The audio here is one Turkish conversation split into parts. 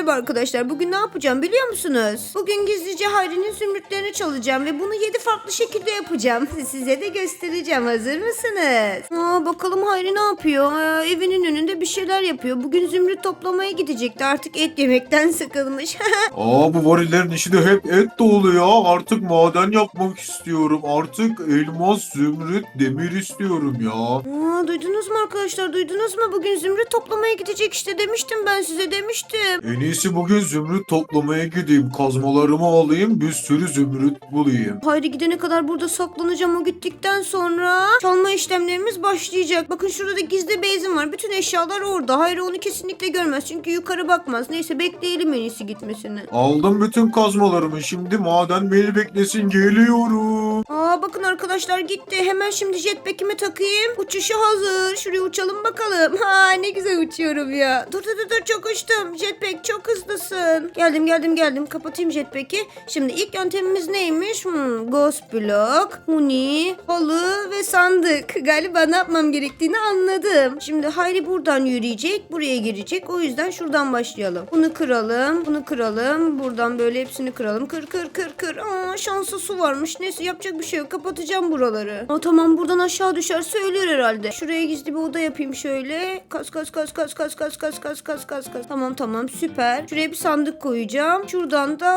merhaba arkadaşlar. Bugün ne yapacağım biliyor musunuz? Bugün gizlice Hayri'nin zümrütlerini çalacağım ve bunu 7 farklı şekilde yapacağım. Size de göstereceğim. Hazır mısınız? Aa, bakalım Hayri ne yapıyor? Aa, evinin önünde bir şeyler yapıyor. Bugün zümrüt toplamaya gidecekti. Artık et yemekten sıkılmış. Aa bu varillerin içi de hep et dolu ya. Artık maden yapmak istiyorum. Artık elmas, zümrüt, demir istiyorum ya. Aa, duydunuz mu arkadaşlar? Duydunuz mu? Bugün zümrüt toplamaya gidecek işte demiştim ben size demiştim. En iyisi bugün zümrüt toplamaya gideyim. Kazmalarımı alayım, bir sürü zümrüt bulayım. Hayri gidene kadar burada saklanacağım. O gittikten sonra çalma işlemlerimiz başlayacak. Bakın şurada da gizli bezim var. Bütün eşyalar orada. Hayri onu kesinlikle görmez. Çünkü yukarı bakmaz. Neyse bekleyelim en iyisi gitmesini. Aldım bütün kazmalarımı. Şimdi maden beni beklesin. Geliyorum. Aa bakın arkadaşlar gitti. Hemen şimdi jetpack'imi takayım. Uçuşu hazır. Şuraya uçalım bakalım. Ha ne güzel uçuyorum ya. Dur dur dur, dur çok uçtum. Jetpack çok hızlısın. Geldim geldim geldim. Kapatayım jetpack'i. Şimdi ilk yöntemimiz neymiş? Hmm, ghost block, huni, halı sandık. Galiba ne yapmam gerektiğini anladım. Şimdi Hayri buradan yürüyecek. Buraya girecek. O yüzden şuradan başlayalım. Bunu kıralım. Bunu kıralım. Buradan böyle hepsini kıralım. Kır kır kır kır. Aa şansa su varmış. Neyse yapacak bir şey yok. Kapatacağım buraları. Aa tamam buradan aşağı düşerse ölür herhalde. Şuraya gizli bir oda yapayım şöyle. Kas kas kas kas kas kas kas kas kas kas kas. Tamam tamam süper. Şuraya bir sandık koyacağım. Şuradan da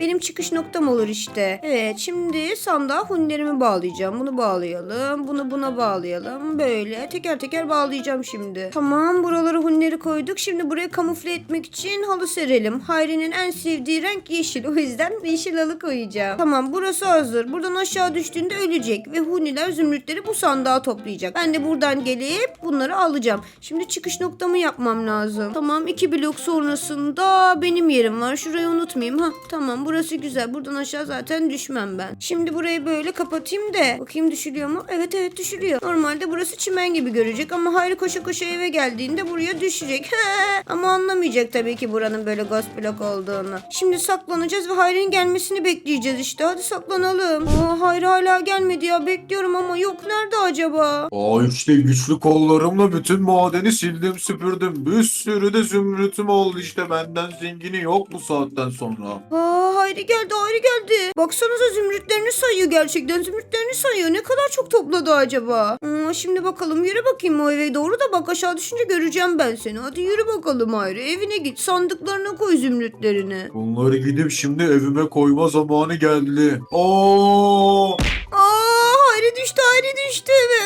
benim çıkış noktam olur işte. Evet şimdi sandığa hunilerimi bağlayacağım. Bunu bağlayalım. Bunu buna bağlayalım. Böyle teker teker bağlayacağım şimdi. Tamam buralara hunileri koyduk. Şimdi buraya kamufle etmek için halı serelim. Hayri'nin en sevdiği renk yeşil. O yüzden yeşil halı koyacağım. Tamam burası hazır. Buradan aşağı düştüğünde ölecek. Ve huniler zümrütleri bu sandığa toplayacak. Ben de buradan gelip bunları alacağım. Şimdi çıkış noktamı yapmam lazım. Tamam iki blok sonrasında benim yerim var. Şurayı unutmayayım. Ha tamam burası güzel. Buradan aşağı zaten düşmem ben. Şimdi burayı böyle kapatayım da. Bakayım düşülüyor mu? Evet evet düşülüyor. Normalde burası çimen gibi görecek ama Hayri koşa koşa eve geldiğinde buraya düşecek. ama anlamayacak tabii ki buranın böyle ghost block olduğunu. Şimdi saklanacağız ve Hayri'nin gelmesini bekleyeceğiz işte. Hadi saklanalım. Aa, Hayri hala gelmedi ya. Bekliyorum ama yok. Nerede acaba? Aa işte güçlü kollarımla bütün madeni sildim süpürdüm. Bir sürü de zümrütüm oldu işte. Benden zengini yok bu saatten sonra. Aa Hayri geldi Hayri geldi. Baksanıza zümrütlerini sayıyor gerçekten zümrütlerini sayıyor. Ne kadar çok topladı acaba? Aa, şimdi bakalım yürü bakayım o eve doğru da bak aşağı düşünce göreceğim ben seni. Hadi yürü bakalım Hayri evine git sandıklarına koy zümrütlerini. Bunları gidip şimdi evime koyma zamanı geldi. Aa! Aa Hayri düştü Hayri düştü ve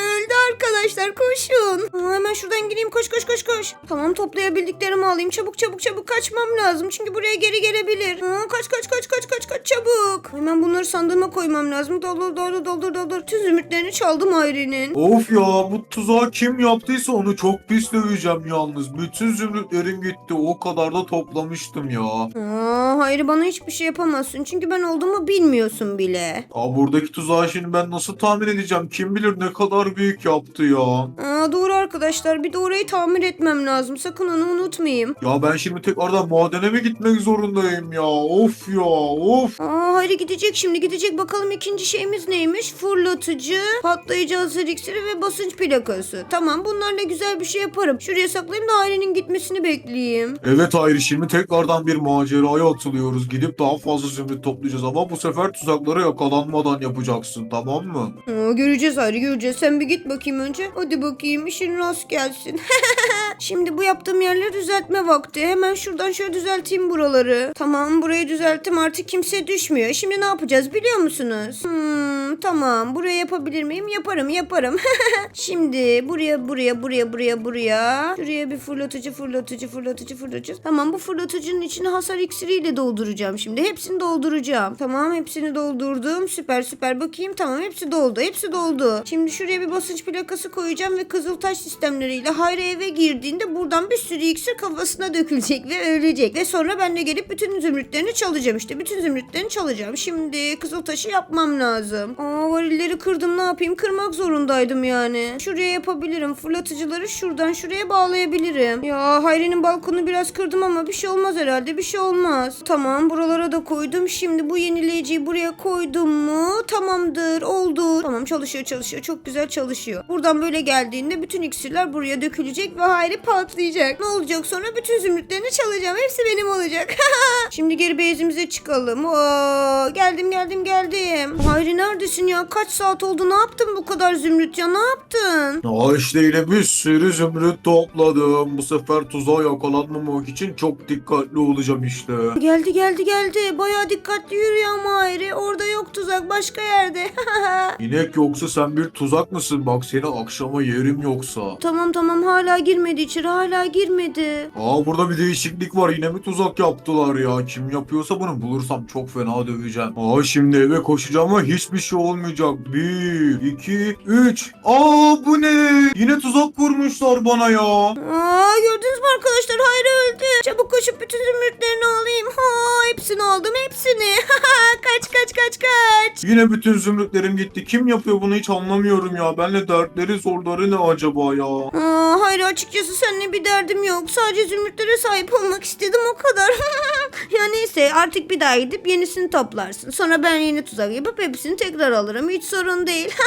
arkadaşlar koşun. Aa, hemen şuradan gireyim koş koş koş koş. Tamam toplayabildiklerimi alayım çabuk çabuk çabuk kaçmam lazım çünkü buraya geri gelebilir. Aa, kaç kaç kaç kaç kaç kaç çabuk. Hemen bunları sandığıma koymam lazım. Doldur doldur doldur doldur. Tüm zümrütlerini çaldım Hayri'nin. Of ya bu tuzağı kim yaptıysa onu çok pis döveceğim yalnız. Bütün zümrütlerim gitti. O kadar da toplamıştım ya. Aa, Hayri bana hiçbir şey yapamazsın çünkü ben olduğumu bilmiyorsun bile. Ya buradaki tuzağı şimdi ben nasıl tahmin edeceğim? Kim bilir ne kadar büyük yaptı ya. Aa, doğru arkadaşlar bir de orayı tamir etmem lazım. Sakın onu unutmayayım. Ya ben şimdi tekrardan madene mi gitmek zorundayım ya? Of ya of. Aa Hayri gidecek şimdi gidecek. Bakalım ikinci şeyimiz neymiş? Fırlatıcı, patlayıcı hazır iksiri ve basınç plakası. Tamam bunlarla güzel bir şey yaparım. Şuraya saklayayım da Hayri'nin gitmesini bekleyeyim. Evet Hayri şimdi tekrardan bir maceraya atılıyoruz. Gidip daha fazla zümrüt toplayacağız ama bu sefer tuzaklara yakalanmadan yapacaksın tamam mı? Aa, göreceğiz Hayri göreceğiz. Sen bir git bakayım önce. Hadi bakayım işin rast gelsin. Şimdi bu yaptığım yerleri düzeltme vakti. Hemen şuradan şöyle düzelteyim buraları. Tamam burayı düzelttim artık kimse düşmüyor. Şimdi ne yapacağız biliyor musunuz? Hmm, tamam buraya yapabilir miyim? Yaparım yaparım. Şimdi buraya buraya buraya buraya buraya. Şuraya bir fırlatıcı fırlatıcı fırlatıcı fırlatıcı. Tamam bu fırlatıcının içine hasar iksiriyle dolduracağım şimdi. Hepsini dolduracağım. Tamam hepsini doldurdum. Süper süper bakayım. Tamam hepsi doldu. Hepsi doldu. Şimdi şuraya bir basınç plakası koyacağım ve kızıltaş sistemleriyle Hayri eve girdiğinde buradan bir sürü iksir kafasına dökülecek ve ölecek. Ve sonra ben de gelip bütün zümrütlerini çalacağım işte. Bütün zümrütlerini çalacağım. Şimdi kızıltaşı yapmam lazım. Aa, varilleri kırdım ne yapayım? Kırmak zorundaydım yani. Şuraya yapabilirim. Fırlatıcıları şuradan şuraya bağlayabilirim. Ya Hayri'nin balkonu biraz kırdım ama bir şey olmaz herhalde. Bir şey olmaz. Tamam buralara da koydum. Şimdi bu yenileyiciyi buraya koydum mu? Tamamdır. Oldu. Tamam çalışıyor çalışıyor. Çok güzel çalışıyor. Buradan böyle geldiğinde bütün iksirler buraya dökülecek ve Hayri patlayacak. Ne olacak sonra? Bütün zümrütlerini çalacağım. Hepsi benim olacak. Şimdi geri bezimize çıkalım. Oo, geldim geldim geldim. Hayri neredesin ya? Kaç saat oldu? Ne yaptın bu kadar zümrüt ya? Ne yaptın? Ya işte yine bir sürü zümrüt topladım. Bu sefer tuzağa yakalanmamak için çok dikkatli olacağım işte. Geldi geldi geldi. Bayağı dikkatli yürü ama Hayri. Orada yok tuzak başka yerde. İnek yoksa sen bir tuzak mısın? Bak seni akşama yerim yoksa. tamam tamam hala girmedi içeri hala girmedi. Aa burada bir değişiklik var. Yine mi tuzak yaptılar ya? Kim yapıyorsa bunu bulursam çok fena döveceğim. Aa şimdi eve koşacağım ama hiçbir şey olmayacak. Bir, iki, üç. Aa bu ne? Yine tuzak kurmuşlar bana ya. Aa, gördünüz mü arkadaşlar Hayri öldü. Çabuk koşup bütün zümrütlerini alayım. Ha, hepsini aldım hepsini. kaç kaç kaç kaç. Yine bütün zümrütlerim gitti. Kim yapıyor bunu hiç anlamıyorum ya. Benle dertleri zorları ne acaba ya? Aa, hayır açıkçası seninle bir derdim yok. Sadece zümrütlere sahip olmak istedim o kadar. ya neyse artık bir daha gidip yenisini toplarsın. Sonra ben yeni tuzak yapıp hepsini tekrar alırım. Hiç sorun değil.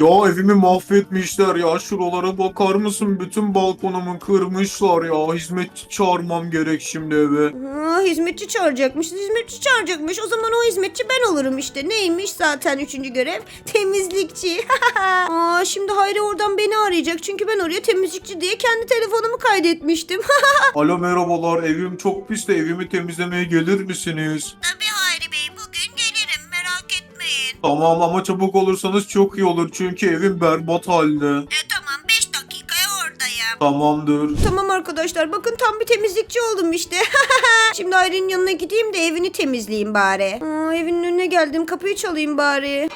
Ya evimi mahvetmişler ya. Şuralara bakar mısın? Bütün balkonumu kırmışlar ya. Hizmetçi çağırmam gerek şimdi eve. Aa, hizmetçi çağıracakmış. Hizmetçi çağıracakmış. O zaman o hizmetçi ben olurum işte. Neymiş zaten üçüncü görev? Temizlikçi. Aa, şimdi Hayri oradan beni arayacak. Çünkü ben oraya temizlikçi diye kendi telefonumu kaydetmiştim. Alo merhabalar. Evim çok pis de evimi temizlemeye gelir misiniz? Tabii Hayri Bey bugün gelirim merak etmeyin. Tamam ama çabuk olursanız çok iyi olur. Çünkü evim berbat halde. E Tamamdır. Tamam arkadaşlar bakın tam bir temizlikçi oldum işte. Şimdi Hayri'nin yanına gideyim de evini temizleyeyim bari. Aa, evinin önüne geldim kapıyı çalayım bari.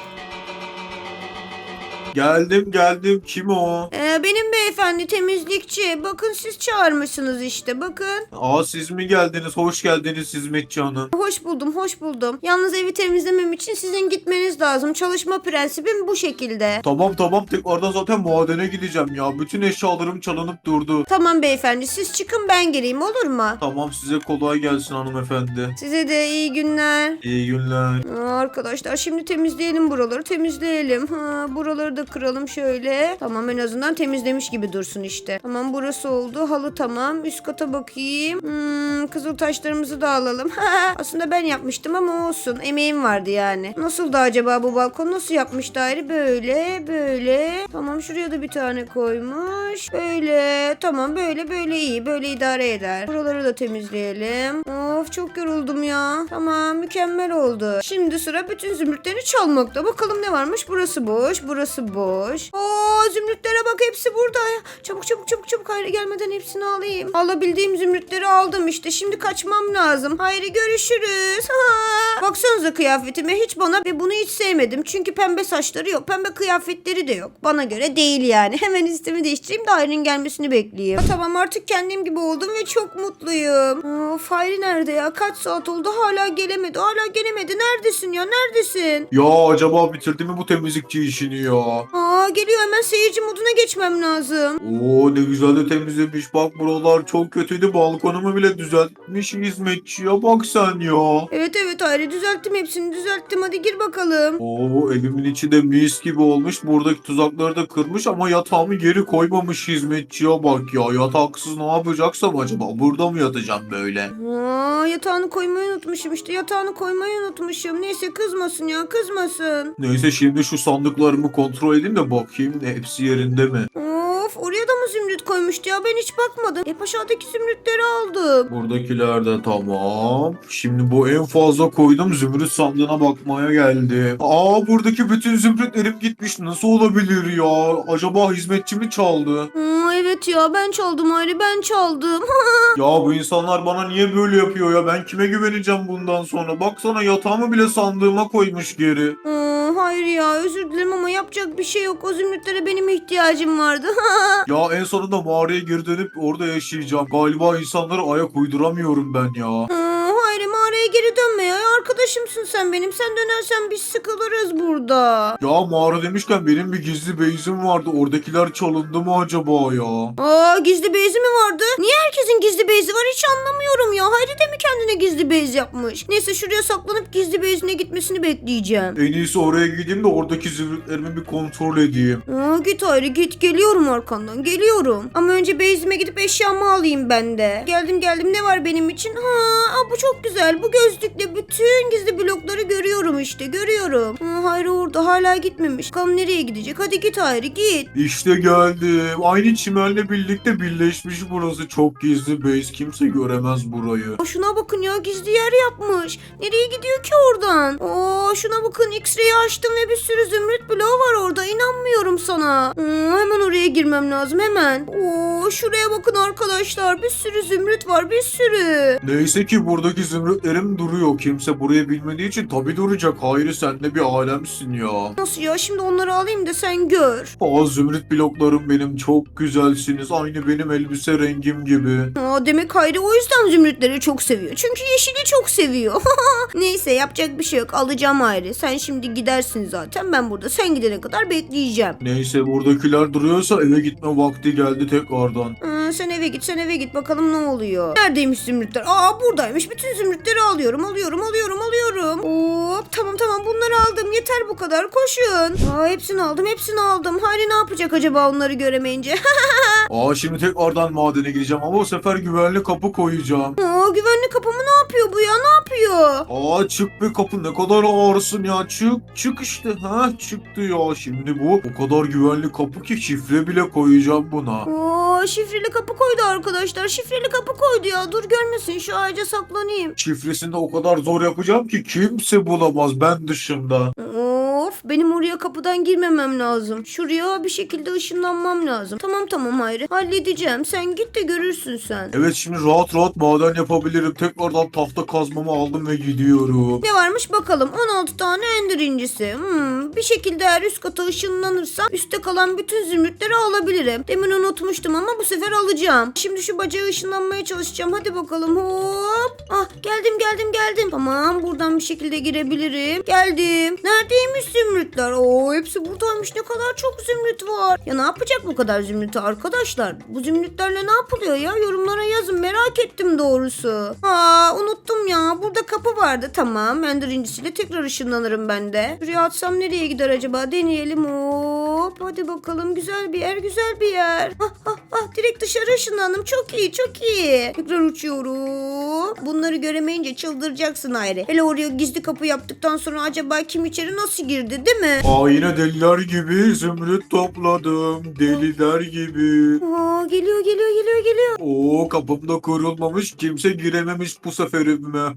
Geldim geldim. Kim o? Ee, benim beyefendi temizlikçi. Bakın siz çağırmışsınız işte bakın. Aa siz mi geldiniz? Hoş geldiniz hizmetçi hanım. Hoş buldum hoş buldum. Yalnız evi temizlemem için sizin gitmeniz lazım. Çalışma prensibim bu şekilde. Tamam tamam tekrardan zaten madene gideceğim ya. Bütün eşyalarım çalınıp durdu. Tamam beyefendi siz çıkın ben gireyim olur mu? Tamam size kolay gelsin hanımefendi. Size de iyi günler. İyi günler. Aa, Arkadaşlar şimdi temizleyelim buraları temizleyelim. Ha, buraları da kıralım şöyle. Tamam en azından temizlemiş gibi dursun işte. Tamam burası oldu. Halı tamam. Üst kata bakayım. Hmm, kızıl taşlarımızı da alalım. Aslında ben yapmıştım ama olsun. Emeğim vardı yani. Nasıldı acaba bu balkon? Nasıl yapmış daire? Böyle böyle. Tamam şuraya da bir tane koymuş. Böyle. Tamam böyle böyle iyi. Böyle idare eder. Buraları da temizleyelim. Of çok yoruldum ya. Tamam mükemmel oldu. Şimdi sıra bütün zümrütlerini çalmakta. Bakalım ne varmış? Burası boş. Burası boş. Oo zümrütlere burada. Çabuk çabuk çabuk çabuk. Hayri gelmeden hepsini alayım. Alabildiğim zümrütleri aldım işte. Şimdi kaçmam lazım. Hayri görüşürüz. Ha. Baksanıza kıyafetime hiç bana ve bunu hiç sevmedim. Çünkü pembe saçları yok. Pembe kıyafetleri de yok. Bana göre değil yani. Hemen üstümü değiştireyim de Hayri'nin gelmesini bekleyeyim. Ha, tamam artık kendim gibi oldum ve çok mutluyum. Of Hayri nerede ya? Kaç saat oldu hala gelemedi. Hala gelemedi. Neredesin ya? Neredesin? Ya acaba bitirdi mi bu temizlikçi işini ya? Aa geliyor hemen seyirci moduna geçmem lazım. Oo ne güzel de temizlemiş. Bak buralar çok kötüydü. Balkonumu bile düzeltmiş hizmetçiye bak sen ya. Evet evet Hayri düzelttim hepsini düzelttim. Hadi gir bakalım. Oo evimin içi de mis gibi olmuş. Buradaki tuzakları da kırmış ama yatağımı geri koymamış hizmetçiye bak ya. Yataksız ne yapacaksam acaba? Burada mı yatacağım böyle? Aa yatağını koymayı unutmuşum işte. Yatağını koymayı unutmuşum. Neyse kızmasın ya kızmasın. Neyse şimdi şu sandıklarımı kontrol edeyim de bakayım hepsi yerinde mi? Of oraya da mı zümrüt koymuştu ya ben hiç bakmadım. Hep aşağıdaki zümrütleri aldım. Buradakiler de tamam. Şimdi bu en fazla koydum zümrüt sandığına bakmaya geldi. Aa buradaki bütün zümrütlerim gitmiş. Nasıl olabilir ya? Acaba hizmetçi mi çaldı? Aa, evet ya ben çaldım Hayri ben çaldım. Ya bu insanlar bana niye böyle yapıyor ya? Ben kime güveneceğim bundan sonra? Baksana yatağımı bile sandığıma koymuş geri. Aa, hayır ya özür dilerim ama yapacak bir şey yok. O zümrütlere benim ihtiyacım vardı. Ya en sonunda mağaraya geri dönüp orada yaşayacağım. Galiba insanlara ayak uyduramıyorum ben ya. Mağaraya geri dönme ya. Arkadaşımsın sen benim. Sen dönersen biz sıkılırız burada. Ya mağara demişken benim bir gizli base'im vardı. Oradakiler çalındı mı acaba ya? Aa gizli bezi mi vardı? Niye herkesin gizli bezi var hiç anlamıyorum ya. Hayri de mi kendine gizli bez yapmış? Neyse şuraya saklanıp gizli bezine gitmesini bekleyeceğim. En iyisi oraya gideyim de oradaki zümrütlerimi bir kontrol edeyim. Aa, git Hayri git geliyorum arkandan geliyorum. Ama önce bezime gidip eşyamı alayım ben de. Geldim geldim ne var benim için? Ha aa, bu çok güzel. Bu gözlükle bütün gizli blokları görüyorum işte görüyorum. Ha, Hayri orada hala gitmemiş. Bakalım nereye gidecek? Hadi git Hayri git. İşte geldim. Aynı çimenle birlikte birleşmiş burası. Çok gizli base. Kimse göremez burayı. Aa, Şuna bakın ya gizli yer yapmış. Nereye gidiyor ki oradan? Oo şuna bakın X-ray'i açtım ve bir sürü zümrüt bloğu var orada. İnanmıyorum sana. Oo, hemen oraya girmem lazım hemen. Oo şuraya bakın arkadaşlar. Bir sürü zümrüt var bir sürü. Neyse ki buradaki zümrütlerim duruyor. Kimse burayı bilmediği için tabi duracak. Hayır sen de bir alemsin ya. Nasıl ya şimdi onları alayım da sen gör. Aa zümrüt bloklarım benim çok güzelsiniz. Aynı benim elbise rengim gibi. Aa, demek Hayri o yüzden zümrütleri çok seviyor. Çünkü yeşili çok seviyor. Neyse yapacak bir şey yok. Alacağım Hayri. Sen şimdi gidersin zaten. Ben burada sen gidene kadar bekleyeceğim. Neyse buradakiler duruyorsa eve gitme vakti geldi tekrardan. Aa, sen eve git sen eve git bakalım ne oluyor. Neredeymiş zümrütler? Aa buradaymış. Bütün zümrütleri alıyorum alıyorum alıyorum alıyorum. Hop tamam tamam bunları aldım. Yeter bu kadar koşun. Aa hepsini aldım hepsini aldım. Hayri ne yapacak acaba onları göremeyince? Aa şimdi tekrardan madene gideceğim ama bu sefer güvenli kapı koyacağım. Aa güvenlik kapımı ne yapıyor bu ya ne yapıyor? Aa çık be kapı ne kadar ağırsın ya çık çık işte ha çıktı ya şimdi bu o kadar güvenli kapı ki şifre bile koyacağım buna. Oo şifreli kapı koydu arkadaşlar. Şifreli kapı koydu ya. Dur görmesin şu ağaca saklanayım. Şifresini de o kadar zor yapacağım ki kimse bulamaz ben dışında. Of benim oraya kapıdan girmemem lazım. Şuraya bir şekilde ışınlanmam lazım. Tamam tamam Hayri halledeceğim. Sen git de görürsün sen. Evet şimdi rahat rahat maden yapabilirim. Tekrardan tahta kazmamı aldım ve gidiyorum. Ne varmış bakalım 16 tane ender incisi. Hmm, bir şekilde eğer üst kata ışınlanırsam üstte kalan bütün zümrütleri alabilirim. Demin unutmuştum ama bu sefer alacağım. Şimdi şu bacağı ışınlanmaya çalışacağım. Hadi bakalım hop. Ah geldim geldim geldim. Tamam buradan bir şekilde girebilirim. Geldim. Neredeymiş zümrütler? Oo hepsi buradaymış. Ne kadar çok zümrüt var. Ya ne yapacak bu kadar zümrütü arkadaşlar? Bu zümrütlerle ne yapılıyor ya? Yorumlara yazın. Merak ettim doğrusu. Aa unuttum ya. Burada kapı vardı. Tamam. Ender incisiyle tekrar ışınlanırım ben de. Şuraya atsam nereye gider acaba? Deneyelim. Hop. Hadi bakalım. Güzel bir yer. Güzel bir yer. Ah, ah, ah. Direkt dışarı ışınlandım. Çok iyi. Çok iyi. Tekrar uçuyorum. Bunları göremeyince çıldıracaksın Hayri. Hele oraya gizli kapı yaptıktan sonra acaba kim içeri nasıl girdi değil mi? Aa yine deliler gibi zümrüt topladım. Deliler gibi. Aa, geliyor geliyor geliyor geliyor. Oo kapımda kurulmamış kimse girememiş bu sefer evime.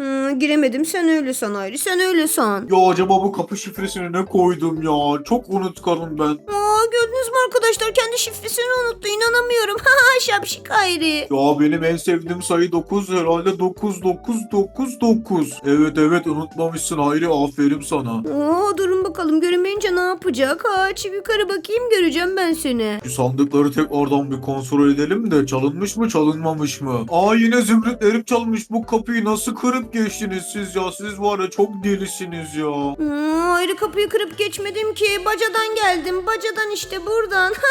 Hmm, giremedim sen öyle san Hayri sen öyle san. Ya acaba bu kapı şifresini ne koydum ya? Çok unutkanım ben. Aa gördünüz mü arkadaşlar kendi şifresini unuttu inanamıyorum. Ha şapşik Hayri. Ya benim en sevdiğim sayı 9 herhalde 9999. Evet evet unutmamışsın Hayri aferin sana. Oo durun bakalım göremeyince ne yapacak? Ha çık yukarı bakayım göreceğim ben seni. Şu sandıkları tekrardan bir kontrol edelim de çalınmış mı çalınmamış mı? Aa yine zümrütlerim çalınmış bu kapıyı nasıl kırıp geçtiniz siz ya? Siz var ya çok delisiniz ya. Hmm, Hayri kapıyı kırıp geçmedim ki. Bacadan geldim. Bacadan işte buradan.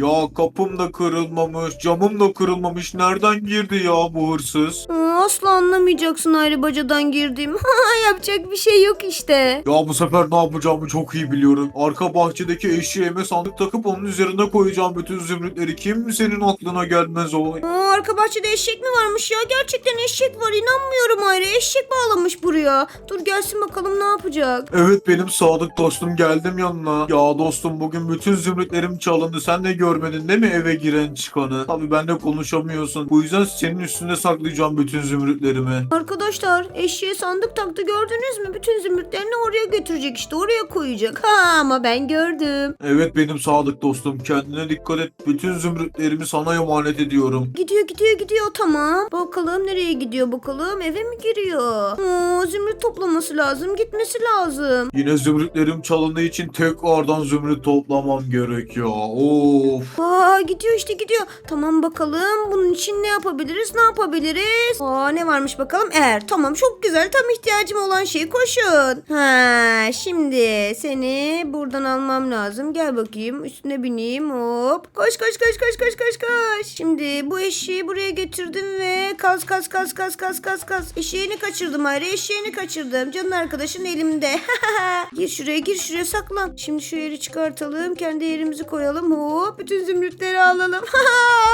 Ya kapım da kırılmamış, camım da kırılmamış. Nereden girdi ya bu hırsız? Aa, asla anlamayacaksın Hayri bacadan girdim. Yapacak bir şey yok işte. Ya bu sefer ne yapacağımı çok iyi biliyorum. Arka bahçedeki eşeğime sandık takıp onun üzerine koyacağım bütün zümrütleri. Kimsenin aklına gelmez o. Aa, arka bahçede eşek mi varmış ya? Gerçekten eşek var. İnanmıyorum Hayri. Eşek bağlamış buraya. Dur gelsin bakalım ne yapacak. Evet benim sadık dostum geldim yanına. Ya dostum bugün bütün zümrütlerim çalındı. Sen de görmedin değil mi eve giren çıkanı? Tabii benimle konuşamıyorsun. Bu yüzden senin üstünde saklayacağım bütün zümrütlerimi. Arkadaşlar eşeğe sandık taktı gördünüz mü? Bütün zümrütlerini oraya götürecek işte oraya koyacak. Ha ama ben gördüm. Evet benim sadık dostum. Kendine dikkat et. Bütün zümrütlerimi sana emanet ediyorum. Gidiyor gidiyor gidiyor tamam. Bakalım nereye gidiyor bakalım eve mi giriyor? Oo, zümrüt toplaması lazım gitmesi lazım. Yine zümrütlerim çalındığı için tekrar tekrardan zümrüt toplamam gerekiyor. Of. Aa gidiyor işte gidiyor. Tamam bakalım bunun için ne yapabiliriz ne yapabiliriz? Aa ne varmış bakalım eğer. Tamam çok güzel tam ihtiyacım olan şey koşun. Ha şimdi seni buradan almam lazım. Gel bakayım üstüne bineyim hop. Koş koş koş koş koş koş koş. Şimdi bu eşeği buraya getirdim ve kas kas kas kas kas kas kas. Eşeğini kaçırdım ayrı eşeğini kaçırdım. Canın arkadaşın elimde. gir şuraya gir şuraya saklan. Şimdi şu yeri çıkartalım. Kendi yerimizi koyalım. Hop bütün zümrütleri alalım.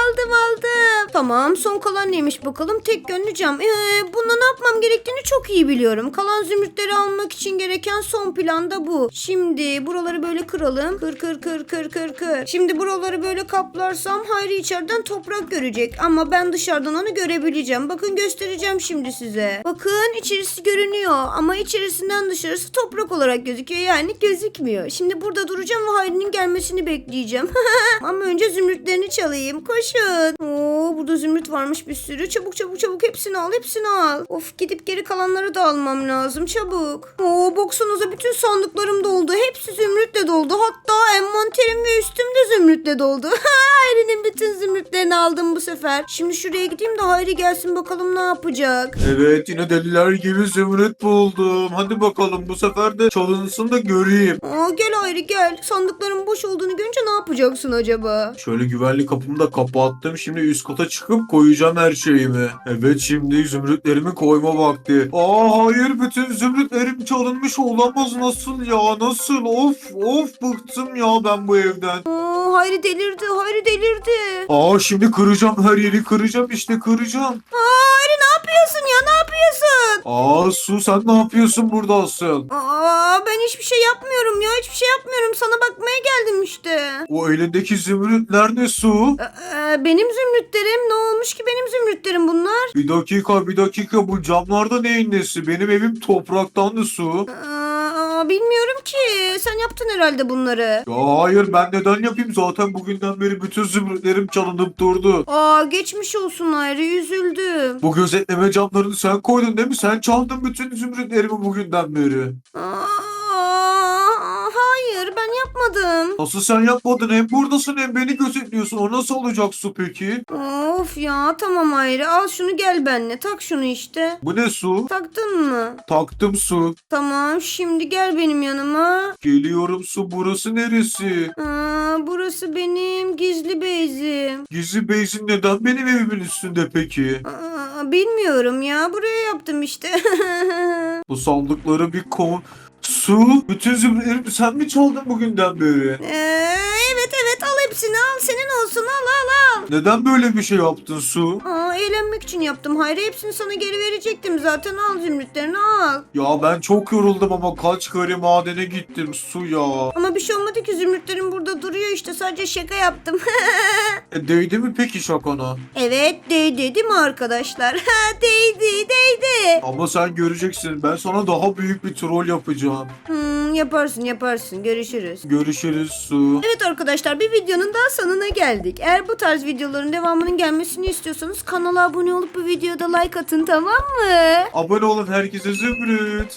aldım aldım. Tamam son kalan neymiş bakalım. Tek gönlü cam. Ee, bunda ne yapmam gerektiğini çok iyi biliyorum. Kalan zümrütleri almak için gereken son plan da bu. Şimdi buraları böyle kıralım. Kır kır kır kır kır kır. Şimdi buraları böyle kaplarsam Hayri içeriden toprak görecek. Ama ben dışarıdan onu görebileceğim. Bakın göstereceğim şimdi size. Bakın içerisi görünüyor. Ama içerisinden dışarısı toprak olarak gözüküyor. Yani gözükmüyor. Şimdi burada duracağım ve Hayri'nin gelmesini bekleyeceğim. Ama önce zümrütlerini çalayım. Koşun. Oo, burada zümrüt varmış bir sürü. Çabuk çabuk çabuk hepsini al hepsini al. Of gidip geri kalanları da almam lazım çabuk. Oo baksanıza bütün sandıklarım doldu. Hepsi zümrütle doldu. Hatta envanterim ve üstüm de zümrütle doldu. Hayri'nin bütün zümrütlerini aldım bu sefer. Şimdi şuraya gideyim de Hayri gelsin bakalım ne yapacak. Evet yine deliler gibi zümrüt buldum. Hadi bakalım bu sefer de çalınsın da göreyim. Aa, gel Hayri gel. Sandıkların boş olduğunu görünce ne yapacaksın acaba? Şöyle güvenlik kapımı da kapattım. Şimdi üst kata çıkıp koyacağım her şeyimi. Evet şimdi zümrütlerimi koyma vakti. Aa hayır bütün zümrütlerim çalınmış olamaz nasıl ya nasıl of of bıktım ya ben bu evden. Aa, Hayri delirdi. Hayri delirdi. Aa şimdi kıracağım her yeri kıracağım işte kıracağım. Aa, Hayri ne yapıyorsun ya ne yapıyorsun? Aa Su sen ne yapıyorsun burada asıl? Aa, ben hiçbir şey yapmıyorum ya hiçbir şey yapmıyorum. Sana bakmaya geldim işte. O elindeki zümrüt nerede Su? Ee, benim zümrütlerim ne olmuş ki benim zümrütlerim bunlar? Bir dakika bir dakika bu camlarda neyin nesi? Benim evim topraktandı Su. Bilmiyorum ki. Sen yaptın herhalde bunları. Ya hayır ben neden yapayım zaten bugünden beri bütün zümrütlerim çalınıp durdu. Aa geçmiş olsun Hayri üzüldüm. Bu gözetleme camlarını sen koydun değil mi? Sen çaldın bütün zümrütlerimi bugünden beri. Aa, ben yapmadım. Nasıl sen yapmadın? Hem buradasın hem beni gözetliyorsun. O nasıl olacak su peki? Of ya tamam Hayri al şunu gel benimle tak şunu işte. Bu ne su? Taktın mı? Taktım su. Tamam şimdi gel benim yanıma. Geliyorum su. Burası neresi? Aa, burası benim gizli bezim. Gizli beyzin neden benim evimin üstünde peki? Aa, bilmiyorum ya buraya yaptım işte. Bu sandıkları bir kon... Su, bütün zümrütlerimi sen mi çaldın bugünden beri? Ee, evet hepsini al senin olsun al al al. Neden böyle bir şey yaptın Su? Aa, eğlenmek için yaptım Hayri hepsini sana geri verecektim zaten al zümrütlerini al. Ya ben çok yoruldum ama kaç kere madene gittim Su ya. Ama bir şey olmadı ki zümrütlerim burada duruyor işte sadece şaka yaptım. E, değdi mi peki şakana? evet değdi değil mi arkadaşlar? Ha, değdi değdi. Ama sen göreceksin ben sana daha büyük bir troll yapacağım. Hmm, yaparsın yaparsın görüşürüz. Görüşürüz Su. Evet arkadaşlar bir videonun daha sonuna geldik. Eğer bu tarz videoların devamının gelmesini istiyorsanız kanala abone olup bu videoda like atın tamam mı? Abone olun herkese zümrüt.